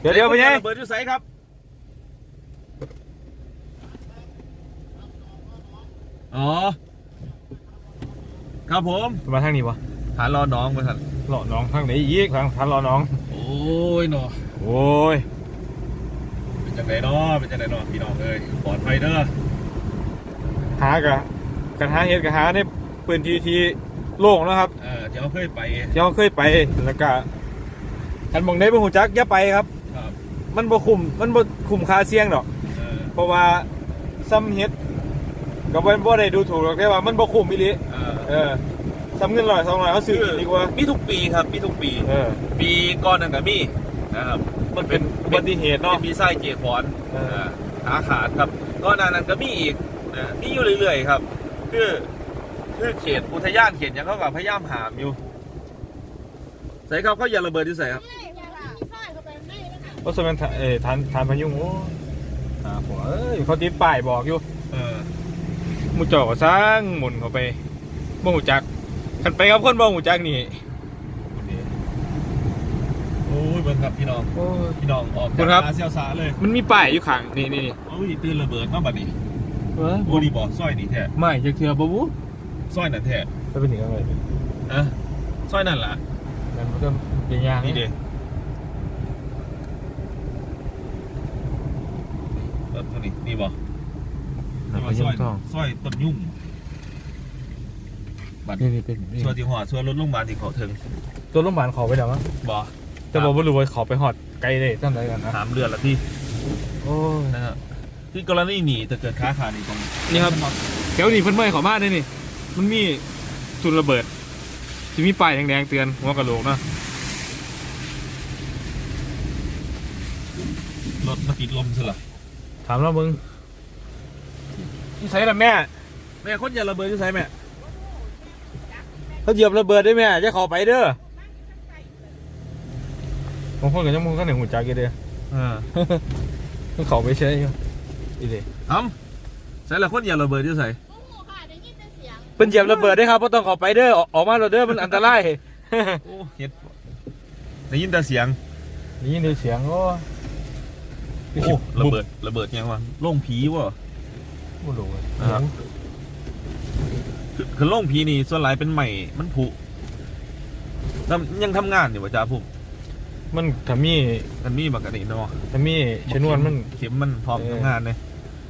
เดี๋ยวเดี๋ยวไปไงระเบิดอยู่ไสครับอ๋อ ครับผมมาทางนี้วะฐานรอน้องมาสั่นรอน้องทางไหนอีกทางทางรอน้อง โอ้ยเนาะโอ้ยเป็นจังไดเนาะเป็นจังไดเนาะพี่น้องเอ้ยปลอดภัยเด้อหากะกันหาเห็ดกะหาในพื้นที่ที่โล่งนะครับเออที่เขาเคยไปที่เราเคยไปแล้วก็คันมองได้บ่หูจักอย่าไปครับครับ มันบ่คุ้มมันบ่คุ้มค่าเสี่ยงดอกเออเพราะว่าซ้ำเฮ็ดก็บ่บ่ได้ดูถูกหรอกแต่ว่ามันบ่คุ้มอีหลีเออเออซ้ำเงินร้อยสองร้อยเขาซื้อกินดีกว่า มีทุกปีครับ มีทุกปี เออ ปีก่อนนั่นก็มีนะครับ มันเป็นอุบัติเหตุเนาะเป็นมีไส้เกียร์ขอนเอออ่าขาขาดครับก่อนหน้านั้นก็มีอีกนะมีอยู่เรื่อยๆครับ คือคือเขตอุทยานเขตหยังเขากับพยายามหามอยู่ใส่ครับเขาอย่าระเบิดที่ใส่ครับ เพราะสมัยเอ่อทานทานพายุงโอ้หาหัวเอ้ยเขาติดป้ายบอกอยู่เออหมูเจ่อก็สร้างหมุนเข้าไปบ่หูจักคันไปกับคนบ่หูจักนี่โอ้ยเบิ่งครับพี่น้อง โอ้ย พี่น้องออกคุณครับหาเซียวสาเลยมันมีป้ายอยู่ข้างนี่นี่นี่โอ้ยตื่นระเบิดมาบัดนี้เออโอ้ดีบอกซอยนี่แท้ไม่จักเทื่อบ่บุซอยนั่นแท้จะเป็นหยังไงอะซอยนั่นล่ะนั่นมันก็เป็นยางนี่เด้ เปิดตัวนี้นี่บ่นั่นนี่พาว่าซอยยุงทองซอยต้นยุ่งบัดนี่นี่เป็นนี่ส่วนที่หอดส่วนรถโรงพยาบาลที่เขาถึงตัวโรงพยาบาลเขาไปแล้วมั้งบ่แต่บอกบ่รู้ว่าเขาไปฮอดไกลได้จังไดกันนะถามเรือนละที่โอ้ยนะครับที่กรณีหนีแต่เกิดค้าขาดนี่ตรงนี่ครับแถวนี้เพิ่นเมื่อยเขามาได้นี่ มันมีจุดระเบิดจะมีป้ายแดงๆเตือนหัวกะโหลกเนาะรถมาติดลมซะละ ถามเรามึงนี่ใส่ละแม่ แม่คนอย่าระเบิดที่ใส่แม่เขาเหยียบระเบิดได้แม่จะเข้าไปเด้อบางคนก็ยังมึงก็หนึ่งหูจักอยู่เด้อเออมันเข้าไปใช่อยู่อีเด้ทำใส่ละคนอย่าระเบิดที่ใส่เป็นเหยียบระเบิดได้ครับบ่ต้องเข้าไปเด้อออกออกมาเด้อมันอันตรายโอ้เฮ็ดได้ยินแต่เสียงนี่ยินเสียงโอ้ โอ้ระเบิดระเบิดยังวะโล่งผีวะบ่รู้เลยนะครับคือคือโล่งผีนี่ส่วนหลายเป็นใหม่มันผุแล้วยังทำงานอยู่ป่ะจ้าพุ่มมันถ้ามีมันมีปกติเนาะถ้ามีชนวนมันเข็มมันพร้อมเออทำงานเลย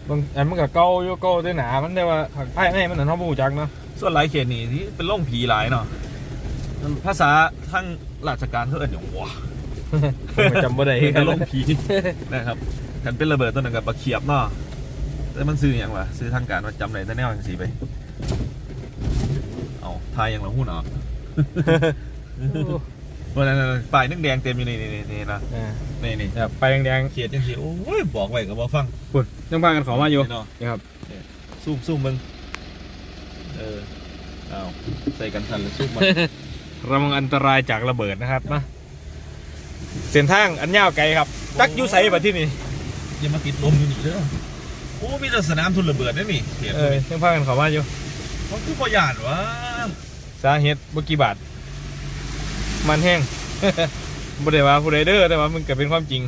บางอันมันก็เก่าอยู่เก่าด้วยหนามันได้ว่าข้างภายในมันน่ะเฮาบ่รู้จักเนาะส่วนหลายเขตนี่ที่เป็นโล่งผีหลายเนาะภาษาทั้งราชการเขาเอิ้นอย่างว้า ผมจำบ่ได้คือการลงผีนะครับกันเป็นระเบิดตัวหนึงกับปลาเขียบเนาะแต่มันซื้ออย่างวะซื้อทางการมาจำไหนแต่แนวอย่างสีไปเอาทายอย่างเราหุ้นเหรอวันนั้นนะป้ายนึกแดงเต็มอยู่นี่นี่นี่นะอ่านี่นี่แบบไปแดงเขียดจังสีโอ้ยบอกไว้กับว่าฟังๆปุ่นยังพากันเขามาอยู่เนาะนี่ครับซุ่มซุ่มมึงเออเอาใส่กันทันเลยซุ่มมันระวังอันตรายจากระเบิดนะครับนะ เส้นทางอันยาวไกลครับจักอยูไสบัดที่นี่อย่ามาติดลมอยู่นี่เด้อโอ้มีแต่สนามทุนระเบิดได้นี่เขียดเออยังพากันเขามาอยู่มันคือประหยัดวะสาเหตุบ่กี่บาท มันแห้งบ่ได้ว่าผู้ใดเด้อแต่ว่ามันก็เป็นความจริง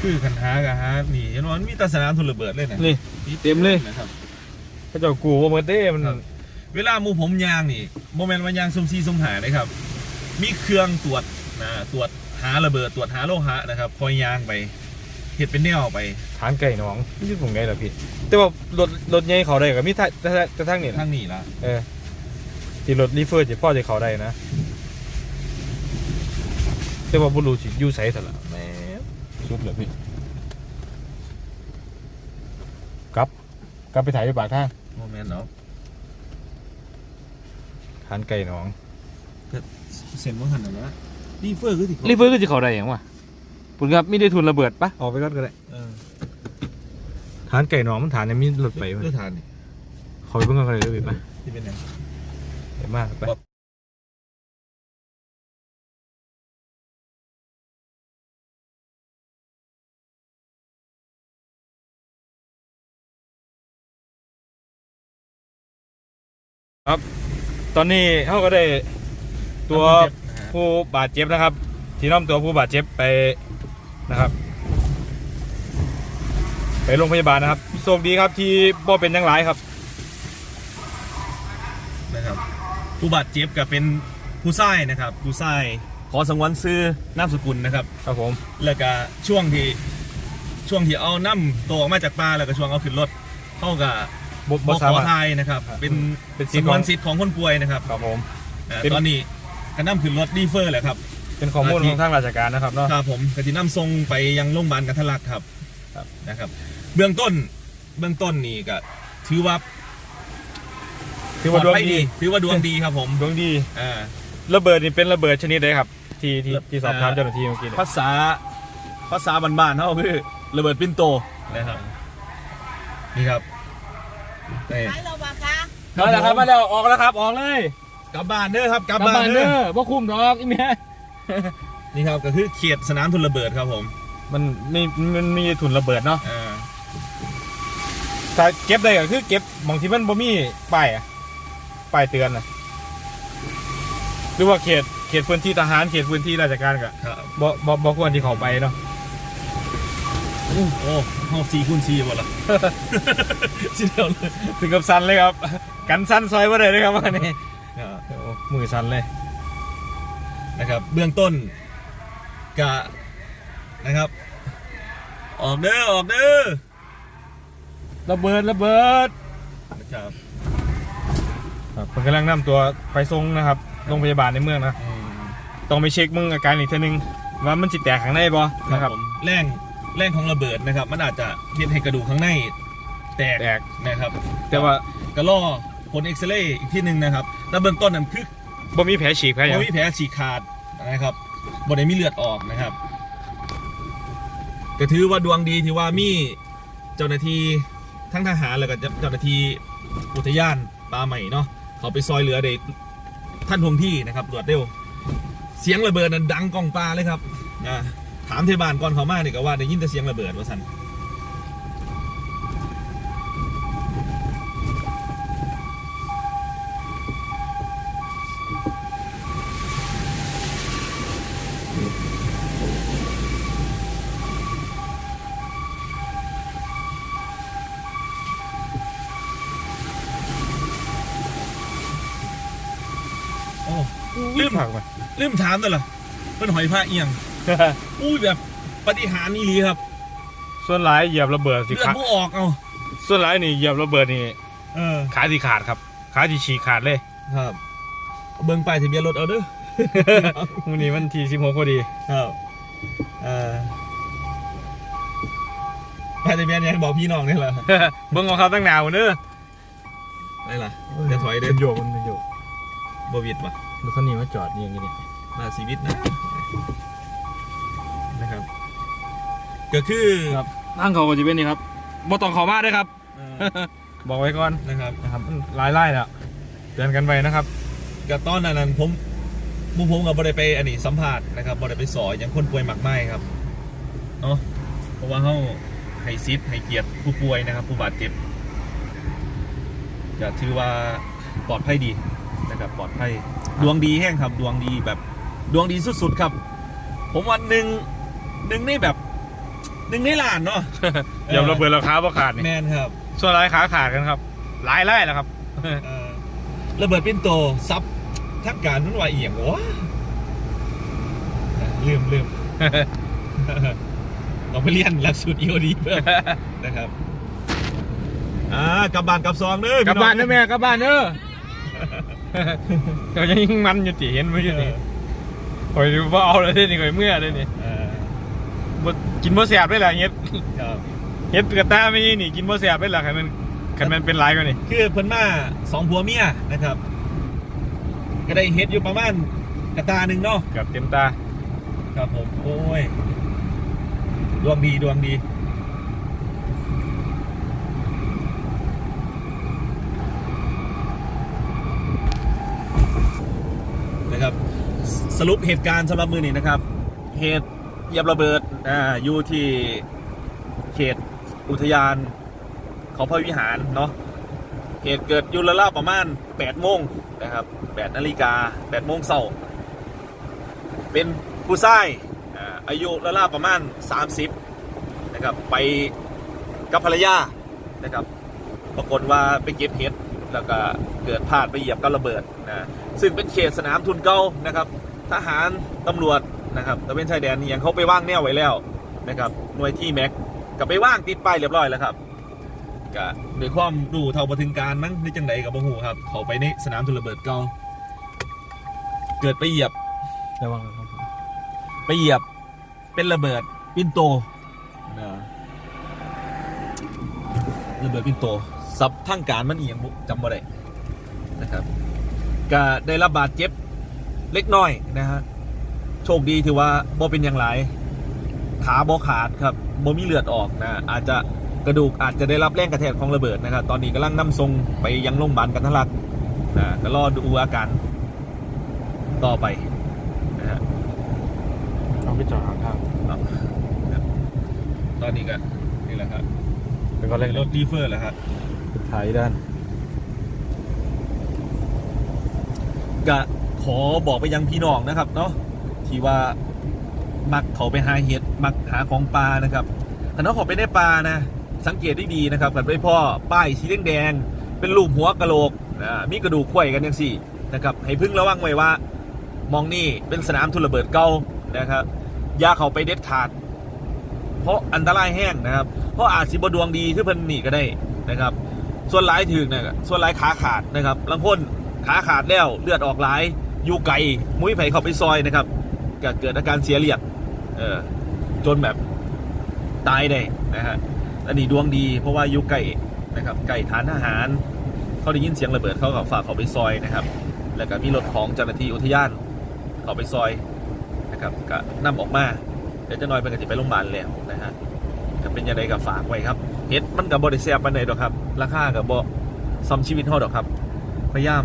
คือคันหากับหานี่เห็นว่ามันมีแต่สนามทุนระเบิดเลยนะนี่เต็มเลยนะครับเขาเจ้ากูว่าเมื่อเต้มันครับ เวลาหมูผมยางนี่โมเมนต์ว่ายางซุ่มซีซุ่มหาเลยครับ มีเครื่องตรวจนะตรวจหาระเบิดตรวจหาโลหะนะครับคอยยางไปเห็ดเป็นแนวไปฐานไก่หนองนี่คือผมไงล่ะพี่ แต่ว่ารถรถใหญ่เขาได้ก็มีท่าแต่แต่แต่ทางนี่ทางนี้ละเออที่รถรีเฟอร์จะพ่อจะเขาได้นะ แต่ว่าบุรุษสิอยู่ไสซะละแหม่สุดเลยพี่กลับกลับไปถ่ายไปปากทางโมเมนต์เนาะทานไก่หนองเซ็นว่าหันนะรีเฟอร์คือที่รีเฟอร์ก็จะเขาได้อย่างวะปุ่นครับไม่ได้ทุนระเบิดปะออกไปก่อนก็ได้เออทานไก่หนองมันฐานยังมีรถไปเพื่อทานนี่เขาไปเบิ่งกันเลยด้วยไปที่เป็นไงเดี๋ยวมากไปครับ ตอนนี้เขาก็ได้ตัวคนเจ็บนะฮะผู้บาดเจ็บนะครับ ที่น้อมตัวผู้บาดเจ็บไปนะครับ ไปโรงพยาบาลนะครับโชคดีครับที่บ่เป็นอยังหลายครับนะครับ ผู้บาดเจ็บก็เป็นผู้ชายนะครับผู้ชายขอสังวนซื้อนามสกุลนะครับครับผมแล้วก็ช่วงที่ช่วงที่เอาน้ำตัวออกมาจากปลาแล้วก็ช่วงเอาขึ้นรถเข้ากับ บ่บบ่ขสาอมารถไทยนะครับ เป็นเป็นสิทสธิ์งขวองนสิทธิ์ของคนป่วยนะครับครับผม อ่าเป็น ตอนนี้ก็น้ำขึ้นรถดีเฟอร์แหละครับ เป็นข้อมูลของทางราชการนะครับเนาะ ครับผมกติน้ำทรงไปยังโรงพยาบาลกันทะลักครับครับ นะครับ เบื้องต้นเบื้องต้นนี่ก็ถือว่าถือว่าดวงปลอภัยดีถือว่าดวงดีครับผมดวงดี อ่า ระเบิดนี่เป็นระเบิดชนิดใดครับ ที่ที่ระที่สอบถามอ่าเจ้าหน้าที่เมื่อกี้เนี่ยภาษาภาษาบ้านๆเขาคือระเบิดปินโตนะครับ นี่ครับ นี่ขายเราบาคะมาแล้วครับมาแล้วออกแล้วครับออกเลยกลับบ้านเด้อครับกลับบ้านเด้อบ่คุ้มดอกอีแม่นี่ครับก็คือเขตสนามทุนระเบิดครับผม มันมีมันมีถุนระเบิดเนาะอ่าถ้าเก็บได้ก็คือเก็บบางทีมันบ่มีป้ายอะป้ายเตือนนะหรือว่าเขตเขตพื้นที่ทหารเขตพื้นที่ราชการก็ครับบ่บ่บ่ควรที่เขาไปเนาะ โอ้โหห้องซีคูณซีหมดละสิเดียวเลยถึงกับสั้นเลยครับ กันสั้นซอยบ่ได้เลยครับวันนี้อ่าโอ้มือสั้นเลยนะครับ เบื้องต้นกะนะครับ ออกเด้อออกเด้อระเบิดระเบิดนะครับครับเพิ่นกำลังนำตัวไปส่งนะครับโรงพยาบาลในเมืองนะอืมต้องไปเช็คมึงอาการอีกเทีนึงว่ามันจิตแตกข้างในบ่นะนะคครัรับบผมแรง แรงของระเบิดนะครับ มันอาจจะเห็นให้กระดูกข้างในแตกแตก นะครับแต่ว่าก็ล่อผลเอ็กซเรย์อีกที่หนึ่งนะครับแล้วเบื้องต้นนั้นคือบ่มีแผลฉีกแผลหยังบ่มีแผลฉีกขาดนะครับบ่ได้มีเลือดออกนะครับก็ถือว่าดวงดีที่ว่ามีเจ้าหน้าที่ทั้งทหารแล้วก็เจ้าหน้าที่อุทยานป่าใหม่เนาะเขาไปซอยเหลือได้ท่านทวงที่นะครับรวดเร็ว เสียงระเบิดนั้นดังกองปลาเลยครับอ่า ถามเทบานก่อนเขามาเนี่ยก็ว่าได้ยินแต่เสียงระเบิดว่าสันโอ้ลืมผักมาลืมถามตัวเหรอเป็นหอยผ้าเอียง อุ้ยแบบปฏิหารย์นี่ลีครับส่วนหลายเหยียบระเบิดสิเลือดขาผู้ออกเอาส่วนหลายนี่เหยียบระเบิดนี่เออขาที่ขาดครับ ขาที่ฉีกขาดเลย ครับเบิ่งไปายทะเบียนรถเอาเด้อวันนี้วันที่16พอดีครับเออป้ายทะเบียนยังบอกพี่น้องนี่เหรอเบิ่งของเขาตั้งหนาวเด้อได้ล่ะจะถอยเด้เป็อนโยกมันเป็นโยกบวิดว่ะรถคันนี้มาจอดนี่อย่างนี้นี่น่าชีวิตนะนะครับ ก็คือครับทางเขาก็จะเป็นนี่ครับบ่ต้องเขามาเด้อครับ เออบอกไว้ก่อนนะครับนะครับมันหลายไล่แล้วเตือนกันไปนะครับ กับตอนนั้นผมหมุมผมกับบริไปอันนี้สัมภาษณ์นะครับบริไปสอยอย่างคนป่วยหมักไหม้ครับเนาะเพราะว่าเขาให้ซิดให้เกียรติผู้ป่วยนะครับ ผู้บาดเจ็บจะถือว่าปลอดภัยดีนะครับปลอดภัยดวงดีแห้งครับดวงดีแบบดวงดีสุดๆครับ ผมวันหนึ่งหนึ่งในแบบ หนึ่งในล้านเนาะเหยียบระเบิดราคาบ่ขาดแมนี่นครับ ส่วนหลายขาขาดกันครับ หลายไล่แล้วครับเออระเบิดปินโตซับทักการนั่นว่าเอียงวะลืมลืมเราไปเรียนหลักสูตร EOD เพิ่มนะครับอ่ากลับบ้านกลับซองเด้อกลับบ้านเด้อแม่กลับบ้านเด้อเราจะยิงมันอยู่ติเห็นไม่พี่ใช่น้องนี่ข่อยว่าเอาเลยนี่ข่อยเมื่อเลยนี่เออบ่ กินบ่แสบได้ล่ะเฮ็ดครับเฮ็ดกระตาไม่นี่นี่กินบ่แสบได้ล่ะคันมันคันมันเป็นหลายกว่านี่คือเพิ่นมาสองผัวเมียนะครับ ก็ได้เฮ็ดอยู่ประมาณกระตาหนึ่งเนาะเกับเต็มตา ครับผมโอ้ยดวงดีดวงดีนะครับสสรุปเหตุการณ์สำหรับมือนี้นะครับ เหตุ เหยียบระเบิดอ่าอยู่ที่เขตอุทยานเขาพระวิหารเนาะเหตุเกิดอยุลล่าประมาณ8โมงนะครับ8นาฬิกา8โมงเช้าเป็นผู้ชายอายุระลาประมาณ 30นะครับไปกับภรรยานะครับปรากฏว่าไปเก็บเห็ดแล้วก็เกิดพลาดไปเหยียบกับระเบิดนะซึ่งเป็นเขตสนามทุนเก่านะครับ ทหารตำรวจ นะครับตะเวนชายแดนนี่ยังเขาไปว่างแนวไว้แล้วนะครับหน่วยที่แม็กกับไปว่างติดป้ายเรียบร้อยแล้วครับก็ด้วยความดูเท่าประถึงการมั้งในจังไดกับบ่ฮู้ครับ เขาไปในสนามทุนระเบิดเก่าเกิดไปเหยียบระวังครับไปเหยียบเป็นระเบิดปินโตนะระเบิดปินโตสับทั้งการมันเอียงบุจำบ่ได้นะครับก็ได้รับบาดเจ็บเล็กน้อยนะฮะ โชคดีถือว่าบ่เป็นอย่างไรขาบ่ขาดครับบ่มีเลือดออกนะอาจจะกระดูกอาจจะได้รับแรงกระแทกของระเบิดนะครับ ตอนนี้กำลังนำทรงไปยังโรงพยาบาลกันทะลักนะก็รอดูอาการต่อไปนะฮะเอาไปจอดข้างทางครับตอนนี้ก็นี่แหละครับแล้วก็เล่นรถดีเฟอร์แหละครับถ่ายด้านก็ขอบอกไปยังพี่น้องนะครับเนาะ ที่ว่ามักเขาไปหาเห็ดมักหาของปลานะครับถ้าน้องเขาไปในปลานะ สังเกตได้ดีนะครับกันไปพ่อป้ายสีแดงๆเป็นรูปหัวกะโหลกนะมีกระดูกไขว้กันอยังสี่นะครับให้พึ่งระวังไว้ว่ามองนี่เป็นสนามทุนระเบิดเก่านะครับอย่าเขาไปเด็ดขาด เพราะอันตรายแห้งนะครับ เพราะอาจสิบดวงดีที่เพิ่นหนีก็ได้นะครับ ส่วนหลายถึงนี่ยส่วนหลายขาขาดนะครับลังคนขาขาดแล้วเลือดออกหลายอยู่ไกลมุ้ยไผ่เขาไปซอยนะครับ ก็เกิดอาการเสียเลือดเออจนแบบตายได้นะฮะอันนี้ดวงดีเพราะว่าอยู่ไก่นะครับไก่ฐานทหาร เขาได้ยินเสียงระเบิดเขาก็ฝากเขาไปซอยนะครับ แล้วก็มีรถของเจ้าหน้าที่อุทยานเขาไปซอยนะครับก็นำออกมาเดี๋ยวจะน้อยเป็นกติไปโรงพยาบาลแล้วนะฮะก็เป็นยังไงก็ฝากไว้ครับเฮ็ดมันกับบริเซียปันไหนดอกครับ ราคากับบซ้ำชีวิตเฮาดอกครับ พยายาม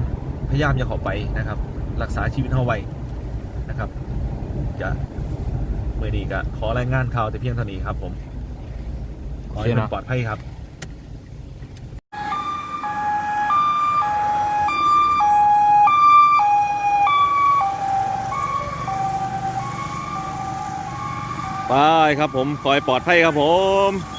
พยายามอย่าเขอไปนะครับ รักษาชีวิตเฮาไว้นะครับ จะเมื่อนี้ก็ขอรายงานข่าวแต่เพียงเท่านี้ครับ ผมขอให้มันปลอดภัยครับไปครับผม ขอให้ปลอดภัยครับผม